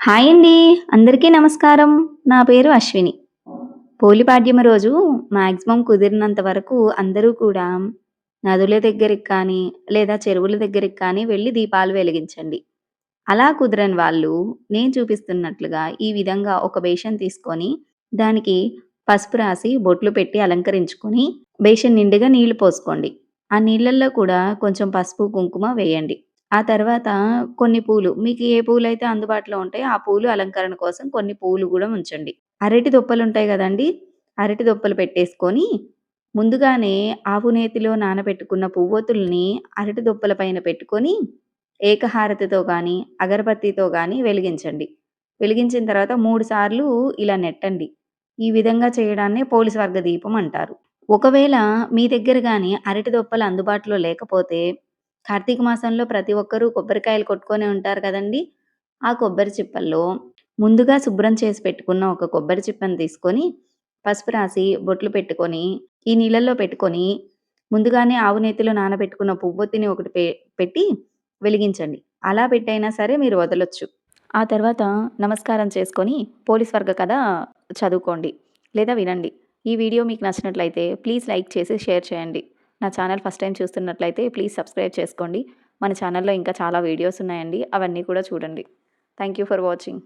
Hi అండి. అందరికీ నమస్కారం. నా పేరు అశ్విని. పోలిపాడ్యమ రోజు మ్యాక్సిమం కుదిరినంత వరకు అందరూ కూడా నదుల దగ్గరికి కానీ లేదా చెరువుల దగ్గరికి కానీ వెళ్ళి దీపాలు వెలిగించండి. అలా కుదరని వాళ్ళు నేను చూపిస్తున్నట్లుగా ఈ విధంగా ఒక బేషన్ తీసుకొని దానికి పసుపు రాసి బొట్లు పెట్టి అలంకరించుకొని బేషన్ నిండుగా నీళ్ళు పోసుకోండి. ఆ నీళ్ళల్లో కూడా కొంచెం పసుపు కుంకుమ వేయండి. ఆ తర్వాత కొన్ని పూలు మీకు ఏ పూలైతే అందుబాటులో ఉంటాయో ఆ పూలు అలంకరణ కోసం కొన్ని పూలు కూడా ఉంచండి. అరటి దుప్పలు ఉంటాయి కదండి అరటి దొప్పలు పెట్టేసుకొని, ముందుగానే ఆవు నేతిలో నానబెట్టుకున్న పువ్వొత్తుల్ని అరటి దుప్పల పైన పెట్టుకొని, ఏకహారతితో కానీ అగరబత్తితో కానీ వెలిగించండి. వెలిగించిన తర్వాత మూడు సార్లు ఇలా నెట్టండి. ఈ విధంగా చేయడాన్నే పోలిస్వర్గ దీపం అంటారు. ఒకవేళ మీ దగ్గర కానీ అరటి దొప్పలు అందుబాటులో లేకపోతే కార్తీక మాసంలో ప్రతి ఒక్కరూ కొబ్బరికాయలు కొట్టుకొని ఉంటారు కదండీ! ఆ కొబ్బరి చిప్పల్లో ముందుగా శుభ్రం చేసి పెట్టుకున్న ఒక కొబ్బరి చిప్పని తీసుకొని, పసుపు రాసి బొట్లు పెట్టుకొని, ఈ నీళ్ళల్లో పెట్టుకొని, ముందుగానే ఆవు నేతిలో నానబెట్టుకున్న పువ్వొత్తిని ఒకటి పె పెట్టి వెలిగించండి. అలా పెట్టైనా సరే మీరు వదలొచ్చు. ఆ తర్వాత నమస్కారం చేసుకొని పోలీస్ వర్గ కథ చదువుకోండి. లేదా వినండి. ఈ వీడియో మీకు నచ్చినట్లయితే ప్లీజ్ లైక్ చేసి షేర్ చేయండి. నా ఛానల్ ఫస్ట్ టైం చూస్తున్నట్లయితే ప్లీజ్ సబ్స్క్రైబ్ చేసుకోండి. మన ఛానల్లో ఇంకా చాలా వీడియోస్ ఉన్నాయండి. అవన్నీ కూడా చూడండి. Thank you for watching